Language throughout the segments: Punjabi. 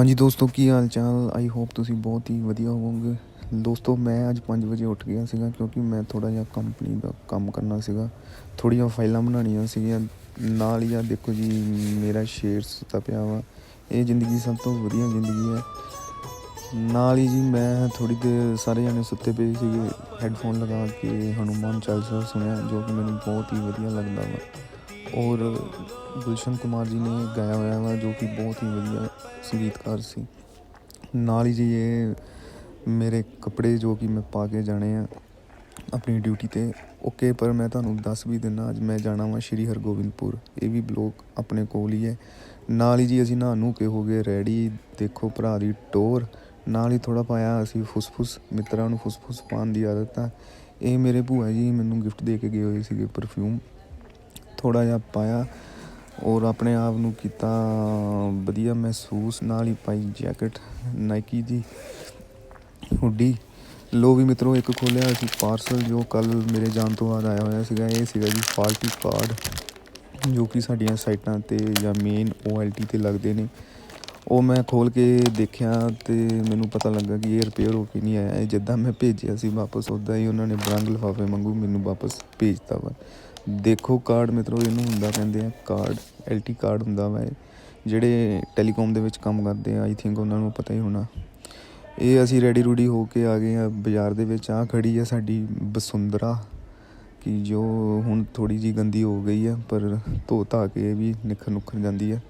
ਹਾਂਜੀ ਦੋਸਤੋ, ਕੀ ਹਾਲ ਚਾਲ ਆਈ ਹੋਪ ਤੁਸੀਂ ਬਹੁਤ ਹੀ ਵਧੀਆ ਹੋਵੋਗੇ। ਦੋਸਤੋ, ਮੈਂ ਅੱਜ 5 ਵਜੇ ਉੱਠ ਗਿਆ ਸੀਗਾ ਕਿਉਂਕਿ ਮੈਂ ਥੋੜਾ ਜਿਹਾ ਕੰਪਨੀ ਦਾ ਕੰਮ ਕਰਨਾ ਸੀਗਾ। ਥੋੜ੍ਹੀਆਂ ਫਾਈਲਾਂ ਬਣਾਉਣੀਆਂ ਸੀਗੀਆਂ। ਨਾਲ ਹੀ ਆ ਦੇਖੋ ਜੀ, ਮੇਰਾ ਸ਼ੇਰ ਸੁੱਤਾ ਪਿਆ ਵਾ। ਇਹ ਜ਼ਿੰਦਗੀ ਸਭ ਤੋਂ ਵਧੀਆ ਜ਼ਿੰਦਗੀ ਹੈ। ਨਾਲ ਹੀ ਜੀ, ਮੈਂ ਥੋੜੀ ਦੇਰ ਸਾਰੇ ਜਣੇ ਸੁੱਤੇ ਪਏ ਸੀਗੇ। ਹੈੱਡਫੋਨ ਲਗਾ ਕੇ ਹਨੂਮਾਨ ਚਾਲੀਸਾ ਸੁਣਿਆ, ਜੋ ਕਿ ਮੈਨੂੰ ਬਹੁਤ ਹੀ ਵਧੀਆ ਲੱਗਦਾ ਵਾ। ਔਰ ਗੁਲਸ਼ਨ ਕੁਮਾਰ ਜੀ ਨੇ ਗਾਇਆ ਹੋਇਆ ਵਾ, ਜੋ ਕਿ ਬਹੁਤ ਹੀ ਵਧੀਆ ਸੰਗੀਤਕਾਰ ਸੀ। ਨਾਲ ਹੀ ਜੀ ਇਹ ਮੇਰੇ ਕੱਪੜੇ ਜੋ ਕਿ ਮੈਂ ਪਾ ਕੇ ਜਾਣੇ ਆ ਆਪਣੀ ਡਿਊਟੀ ਤੇ, ਓਕੇ, ਪਰ ਮੈਂ ਤੁਹਾਨੂੰ ਦੱਸ ਵੀ ਦਿੰਦਾ, ਅੱਜ ਮੈਂ ਜਾਣਾ ਵਾਂ ਸ਼੍ਰੀ ਹਰਗੋਬਿੰਦਪੁਰ। ਇਹ ਵੀ ਬਲੋਕ ਆਪਣੇ ਕੋਲ ਹੀ ਹੈ। ਨਾਲ ਹੀ ਜੀ ਅਸੀਂ ਨਹਾ ਨੂੰ ਕੇ ਹੋ ਗਏ, ਰੈਡੀ, ਦੇਖੋ ਭਰਾ ਦੀ ਟੋਰ। ਨਾਲ ਹੀ ਥੋੜਾ ਪਾਇਆ ਅਸੀਂ ਫੁਸਫੁਸ, ਮਿੱਤਰਾਂ ਨੂੰ ਫੁਸਫੁਸ ਪਾਉਣ ਦੀ ਆਦਤ ਆ। ਇਹ ਮੇਰੇ ਭੂਆ ਜੀ ਮੈਨੂੰ ਗਿਫਟ ਦੇ ਕੇ ਗਏ ਹੋਏ ਸੀਗੇ ਪਰਫਿਊਮ ਥੋੜਾ ਜਿਹਾ ਪਾਇਆ ਔਰ ਆਪਣੇ ਆਪ ਨੂੰ ਕੀਤਾ ਵਧੀਆ ਮਹਿਸੂਸ। ਨਾਲ ਹੀ ਪਾਈ ਜੈਕਟ ਨਾਈਕੀ ਦੀ ਹੁੱਡੀ। ਲੋ ਵੀ ਮਿੱਤਰੋ, ਇੱਕ ਖੋਲਿਆ ਅਸੀਂ ਪਾਰਸਲ ਜੋ ਕੱਲ ਮੇਰੇ ਜਾਣ ਤੋਂ ਬਾਅਦ ਆਇਆ ਹੋਇਆ ਸੀਗਾ, ਇਹ ਸੀਗਾ ਜੀ ਫਾਲਟੀ ਕਾਰਡ ਜੋ ਕਿ ਸਾਡੀਆਂ ਸਾਈਟਾਂ ਤੇ ਜਾਂ ਮੇਨ OLT ਤੇ ਲੱਗਦੇ ਨੇ। ਉਹ ਮੈਂ ਖੋਲ ਕੇ ਦੇਖਿਆ ਤੇ ਮੈਨੂੰ ਪਤਾ ਲੱਗਾ ਕਿ ਇਹ ਰਿਪੇਅਰ ਹੋ ਕੇ ਨਹੀਂ ਆਇਆ। ਇਹ ਜਿੱਦਾਂ ਮੈਂ ਭੇਜਿਆ ਸੀ ਵਾਪਸ ਉੱਦਾਂ ਹੀ ਉਹਨਾਂ ਨੇ ਬਰੰਗ ਲਿਫਾਫੇ ਵਾਂਗੂ ਮੈਨੂੰ ਵਾਪਸ ਭੇਜਤਾ ਵਾ। ਦੇਖੋ ਕਾਰਡ ਮਿੱਤਰੋ, ਇਹਨੂੰ ਹੁੰਦਾ ਕਹਿੰਦੇ ਆ ਕਾਰਡ ਐਲਟੀ ਕਾਰਡ ਹੁੰਦਾ ਵਾ ਇਹ। ਜਿਹੜੇ ਟੈਲੀਕਾਮ ਦੇ ਵਿੱਚ ਕੰਮ ਕਰਦੇ ਆ ਆਈ ਥਿੰਕ ਉਹਨਾਂ ਨੂੰ ਪਤਾ ਹੀ ਹੋਣਾ। ਇਹ ਅਸੀਂ ਰੈਡੀ ਰੂਡੀ ਹੋ ਕੇ ਆ ਗਏ ਆ ਬਾਜ਼ਾਰ ਦੇ ਵਿੱਚ। ਆ ਖੜੀ ਆ ਸਾਡੀ ਬਸੁੰਦਰਾ ਕਿ ਜੋ ਹੁਣ ਥੋੜੀ ਜੀ ਗੰਦੀ ਹੋ ਗਈ ਹੈ ਪਰ ਧੋ ਧਾ ਕੇ ਇਹ ਵੀ ਨਿਖਰ ਨੁਖਰ ਜਾਂਦੀ ਹੈ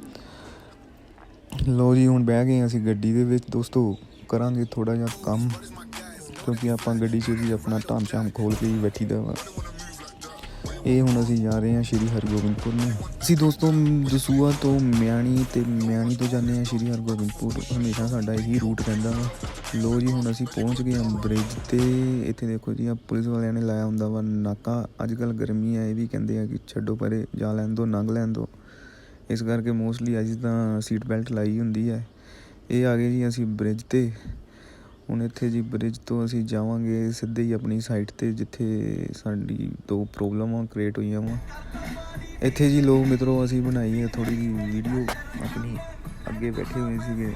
ਲੋ ਜੀ, ਹੁਣ ਬਹਿ ਗਏ ਅਸੀਂ ਗੱਡੀ ਦੇ ਵਿੱਚ। ਦੋਸਤੋ, ਕਰਾਂਗੇ ਥੋੜਾ ਜਿਹਾ ਕੰਮ, ਕਿਉਂਕਿ ਆਪਾਂ ਗੱਡੀ 'ਚ ਵੀ ਆਪਣਾ ਢਾਮ ਸ਼ਾਮ ਖੋਲ ਕੇ ਹੀ ਬੈਠੀ ਦਾ ਵਾ। ਇਹ ਹੁਣ ਅਸੀਂ ਜਾ ਰਹੇ ਹਾਂ ਸ਼੍ਰੀ ਹਰਗੋਬਿੰਦਪੁਰ ਨੂੰ। ਅਸੀਂ ਦੋਸਤੋ ਦਸੂਆ ਤੋਂ ਮਿਆਣੀ ਤੇ ਮਿਆਣੀ ਤੋਂ ਜਾਂਦੇ ਹਾਂ ਸ਼੍ਰੀ ਹਰਗੋਬਿੰਦਪੁਰ। ਹਮੇਸ਼ਾ ਸਾਡਾ ਇਹੀ ਰੂਟ ਰਹਿੰਦਾ ਵਾ। ਲੋ ਜੀ ਹੁਣ ਅਸੀਂ ਪਹੁੰਚ ਗਏ ਹਾਂ ਬ੍ਰਿਜ ਤੇ। ਇੱਥੇ ਦੇਖੋ ਜੀ ਆ ਪੁਲਿਸ ਵਾਲਿਆਂ ਨੇ ਲਾਇਆ ਹੁੰਦਾ ਵਾ ਨਾਕਾ। ਅੱਜ ਕੱਲ ਗਰਮੀ ਆ, ਇਹ ਵੀ ਕਹਿੰਦੇ ਆ ਕਿ ਛੱਡੋ ਪਰੇ, ਜਾ ਲੈਣ ਦੋ ਲੰਘ ਲੈਣ ਦੋ। ਇਸ ਕਰਕੇ ਮੋਸਟਲੀ ਅਸੀਂ ਤਾਂ ਸੀਟ ਬੈਲਟ ਲਾਈ ਹੁੰਦੀ ਹੈ। ਇਹ ਆ ਗਏ ਜੀ ਅਸੀਂ ਬ੍ਰਿਜ ਤੇ। ਹੁਣ ਇੱਥੇ ਜੀ ਬ੍ਰਿਜ ਤੋਂ ਅਸੀਂ ਜਾਵਾਂਗੇ ਸਿੱਧੇ ਹੀ ਆਪਣੀ ਸਾਈਟ ਤੇ, ਜਿੱਥੇ ਸਾਡੀ ਦੋ ਪ੍ਰੋਬਲਮਾਂ ਕ੍ਰੀਏਟ ਹੋਈਆਂ ਵਾ। ਇੱਥੇ ਜੀ ਲੋਕ ਮਿੱਤਰੋ, ਅਸੀਂ ਬਣਾਈ ਹੈ ਥੋੜੀ ਜਿਹੀ ਵੀਡੀਓ ਆਪਣੀ ਅੱਗੇ ਬੈਠੇ ਹੋਏ ਸੀਗੇ।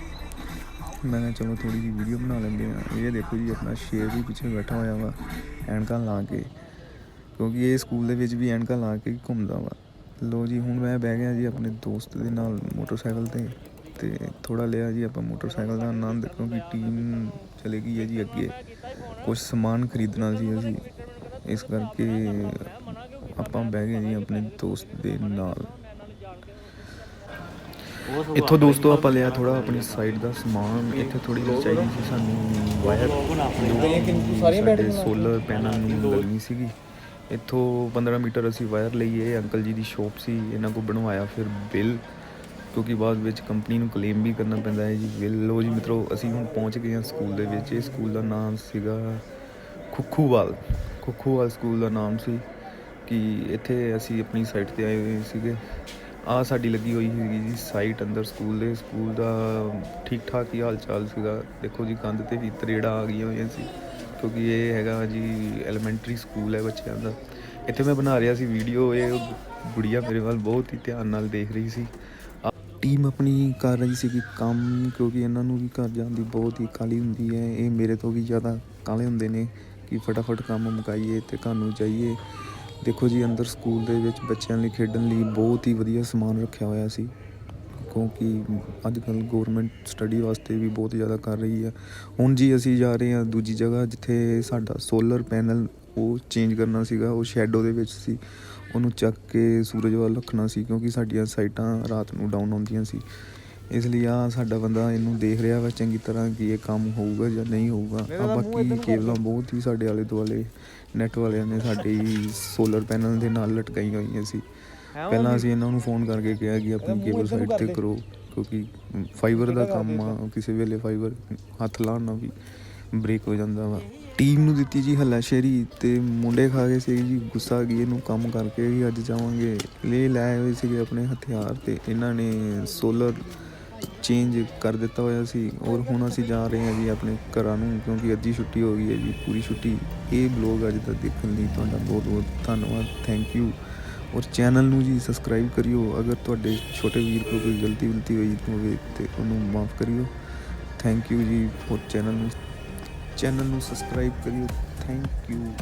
ਮੈਂ ਕਿਹਾ ਚਲੋ ਥੋੜੀ ਜਿਹੀ ਵੀਡੀਓ ਬਣਾ ਲੈਂਦੇ ਆ ਇਹ ਦੇਖੋ ਜੀ, ਆਪਣਾ ਸ਼ੇਰ ਵੀ ਪਿੱਛੇ ਬੈਠਾ ਹੋਇਆ ਵਾ, ਐਨਕਾਂ ਲਾ ਕੇ। ਕਿਉਂਕਿ ਇਹ ਸਕੂਲ ਦੇ ਵਿੱਚ ਵੀ ਐਨਕਾਂ ਲਾ ਕੇ ਘੁੰਮਦਾ ਵਾ। ਲੋ ਜੀ, ਹੁਣ ਮੈਂ ਬਹਿ ਗਿਆ ਜੀ ਆਪਣੇ ਦੋਸਤ ਦੇ ਨਾਲ ਮੋਟਰਸਾਈਕਲ ਤੇ। ਤੇ ਥੋੜਾ ਲਿਆ ਜੀ ਆਪਾਂ ਮੋਟਰਸਾਈਕਲ ਦਾ ਆਨੰਦ ਕਿਉਂਕਿ ਟੀਮ ਚਲੇ ਗਈ ਹੈ ਜੀ ਅੱਗੇ। ਕੁਝ ਸਮਾਨ ਖਰੀਦਣਾ ਸੀ ਅਸੀਂ। ਇਸ ਕਰਕੇ ਆਪਾਂ ਬਹਿ ਗਏ ਜੀ ਆਪਣੇ ਦੋਸਤ ਦੇ ਨਾਲ। ਇੱਥੋਂ ਦੋਸਤੋ ਆਪਾਂ ਲਿਆ ਥੋੜਾ ਆਪਣੀ ਸਾਈਡ ਦਾ ਸਮਾਨ। ਇੱਥੇ ਥੋੜੀ ਜਿਹੀ ਚਾਹੀਦੀ ਸੀ ਸਾਨੂੰ ਵਾਇਰ ਸਾਡੇ ਸੋਲਰ ਪੈਨਲ ਨੂੰ ਲੱਗਣੀ ਸੀਗੀ। ਇੱਥੋਂ 15 ਮੀਟਰ ਅਸੀਂ ਵਾਇਰ ਲਈਏ। ਅੰਕਲ ਜੀ ਦੀ ਸ਼ੋਪ ਸੀ। ਇਹਨਾਂ ਕੋ ਬਣਵਾਇਆ ਫਿਰ ਬਿੱਲ ਕਿਉਂਕਿ ਬਾਅਦ ਵਿੱਚ ਕੰਪਨੀ ਨੂੰ ਕਲੇਮ ਵੀ ਕਰਨਾ ਪੈਂਦਾ ਹੈ ਜੀ। ਬਿੱਲ ਲੋ ਜੀ ਮਿੱਤਰੋ, ਅਸੀਂ ਹੁਣ ਪਹੁੰਚ ਗਏ ਹਾਂ ਸਕੂਲ ਦੇ ਵਿੱਚ। ਇਹ ਸਕੂਲ ਦਾ ਨਾਮ ਸੀਗਾ ਖੁਖੂਵਾਲ। ਖੁਖੂਵਾਲ ਸਕੂਲ ਦਾ ਨਾਮ ਸੀ ਕਿ ਇੱਥੇ ਅਸੀਂ ਆਪਣੀ ਸਾਈਟ ਤੇ ਆਏ ਹੋਏ ਸੀਗੇ। ਆ ਸਾਡੀ ਲੱਗੀ ਹੋਈ ਸੀਗੀ ਜੀ ਸਾਈਟ ਅੰਦਰ ਸਕੂਲ ਦੇ। ਸਕੂਲ ਦਾ ਠੀਕ ਠਾਕ ਹੀ ਹਾਲ ਚਾਲ ਸੀਗਾ। ਦੇਖੋ ਜੀ, ਕੰਧ ਤੇ ਵੀ ਤਰੇੜਾ ਆ ਗਈਆਂ ਹੋਈਆਂ ਸੀ। ਕਿਉਂਕਿ ਇਹ ਹੈਗਾ ਜੀ ਐਲੀਮੈਂਟਰੀ ਸਕੂਲ ਹੈ ਬੱਚਿਆਂ ਦਾ। ਇੱਥੇ ਮੈਂ ਬਣਾ ਰਿਹਾ ਸੀ ਵੀਡੀਓ ਇਹ ਗੁੜੀਆ ਮੇਰੇ ਵੱਲ ਬਹੁਤ ਹੀ ਧਿਆਨ ਨਾਲ ਦੇਖ ਰਹੀ ਸੀ। ਟੀਮ ਆਪਣੀ ਕਰ ਰਹੀ ਸੀਗੀ ਕੰਮ, ਕਿਉਂਕਿ ਇਹਨਾਂ ਨੂੰ ਵੀ ਘਰ ਜਾਣ ਦੀ ਬਹੁਤ ਹੀ ਕਾਹਲੀ ਹੁੰਦੀ ਹੈ। ਇਹ ਮੇਰੇ ਤੋਂ ਵੀ ਜ਼ਿਆਦਾ ਕਾਹਲੇ ਹੁੰਦੇ ਨੇ ਕਿ ਫਟਾਫਟ ਕੰਮ ਮੁਕਾਈਏ ਤੇ ਘਰ ਨੂੰ ਜਾਈਏ। ਦੇਖੋ ਜੀ, ਅੰਦਰ ਸਕੂਲ ਦੇ ਵਿੱਚ ਬੱਚਿਆਂ ਲਈ ਖੇਡਣ ਲਈ ਬਹੁਤ ਹੀ ਵਧੀਆ ਸਮਾਨ ਰੱਖਿਆ ਹੋਇਆ ਸੀ। ਕਿਉਂਕਿ ਅੱਜ ਕੱਲ ਗਵਰਨਮੈਂਟ ਸਟੱਡੀ ਵਾਸਤੇ ਵੀ ਬਹੁਤ ਜ਼ਿਆਦਾ ਕਰ ਰਹੀ ਹੈ। ਹੁਣ ਜੀ ਅਸੀਂ ਜਾ ਰਹੇ ਹਾਂ ਦੂਜੀ ਜਗ੍ਹਾ, ਜਿੱਥੇ ਸਾਡਾ ਸੋਲਰ ਪੈਨਲ ਉਹ ਚੇਂਜ ਕਰਨਾ ਸੀਗਾ, ਉਹ ਸ਼ੈਡੋ ਦੇ ਵਿੱਚ ਸੀ। ਉਹਨੂੰ ਚੱਕ ਕੇ ਸੂਰਜ ਵੱਲ ਰੱਖਣਾ ਸੀ ਕਿਉਂਕਿ ਸਾਡੀਆਂ ਸਾਈਟਾਂ ਰਾਤ ਨੂੰ ਡਾਊਨ ਆਉਂਦੀਆਂ ਸੀ। ਇਸ ਲਈ ਆ ਸਾਡਾ ਬੰਦਾ ਇਹਨੂੰ ਦੇਖ ਰਿਹਾ ਵਾ ਚੰਗੀ ਤਰ੍ਹਾਂ ਕਿ ਇਹ ਕੰਮ ਹੋਊਗਾ ਜਾਂ ਨਹੀਂ ਹੋਊਗਾ। ਆ ਬਾਕੀ ਕੇਬਲਾਂ ਬਹੁਤ ਹੀ ਸਾਡੇ ਆਲੇ ਦੁਆਲੇ ਨੈਟ ਵਾਲਿਆਂ ਨੇ ਸਾਡੇ ਸੋਲਰ ਪੈਨਲ ਦੇ ਨਾਲ ਲਟਕਾਈਆਂ ਹੋਈਆਂ ਸੀ। ਪਹਿਲਾਂ ਅਸੀਂ ਇਹਨਾਂ ਨੂੰ ਫੋਨ ਕਰਕੇ ਕਿਹਾ ਕਿ ਆਪਣੀ ਕੇਬਲ ਸਾਈਡ ਤੇ ਕਰੋ ਕਿਉਂਕਿ ਫਾਈਬਰ ਦਾ ਕੰਮ ਆ ਕਿਸੇ ਵੇਲੇ ਫਾਈਬਰ ਹੱਥ ਲਾਉਣ ਨਾਲ ਵੀ। ਬ੍ਰੇਕ ਹੋ ਜਾਂਦਾ ਵਾ। ਟੀਮ ਨੂੰ ਦਿੱਤੀ ਜੀ ਹੱਲਾਸ਼ੇਰੀ ਤੇ ਮੁੰਡੇ ਖਾ ਗਏ ਸੀ ਜੀ, ਗੁੱਸਾ ਗਈ ਇਹਨੂੰ ਕੰਮ ਕਰਕੇ ਵੀ ਅੱਜ ਜਾਵਾਂਗੇ। ਲੈ ਲੈ ਹੋਏ ਸੀਗੇ ਆਪਣੇ ਹਥਿਆਰ ਤੇ, ਇਹਨਾਂ ਨੇ ਸੋਲਰ ਚੇਂਜ ਕਰ ਦਿੱਤਾ ਹੋਇਆ ਸੀ। ਔਰ ਹੁਣ ਅਸੀਂ ਜਾ ਰਹੇ ਹਾਂ ਜੀ ਆਪਣੇ ਘਰਾਂ ਨੂੰ, ਕਿਉਂਕਿ ਅੱਧੀ ਛੁੱਟੀ ਹੋ ਗਈ ਹੈ ਜੀ, ਪੂਰੀ ਛੁੱਟੀ। ਇਹ ਬਲੌਗ ਅੱਜ ਦਾ ਦੇਖਣ ਲਈ ਤੁਹਾਡਾ ਬਹੁਤ ਬਹੁਤ ਧੰਨਵਾਦ ਥੈਂਕ ਯੂ ਔਰ ਚੈਨਲ ਨੂੰ ਜੀ ਸਬਸਕ੍ਰਾਈਬ ਕਰਿਓ, ਅਗਰ ਤੁਹਾਡੇ ਛੋਟੇ ਵੀਰ ਕੋਲ ਕੋਈ ਗਲਤੀ ਗਲਤੀ ਹੋਈ ਹੋਵੇ ਤੇ ਉਹਨੂੰ ਮਾਫ ਕਰਿਓ। ਥੈਂਕ ਯੂ ਜੀ ਉਹ ਚੈਨਲ ਨੂੰ ਚੈਨਲ ਨੂੰ ਸਬਸਕ੍ਰਾਈਬ ਕਰਿਓ ਥੈਂਕ ਯੂ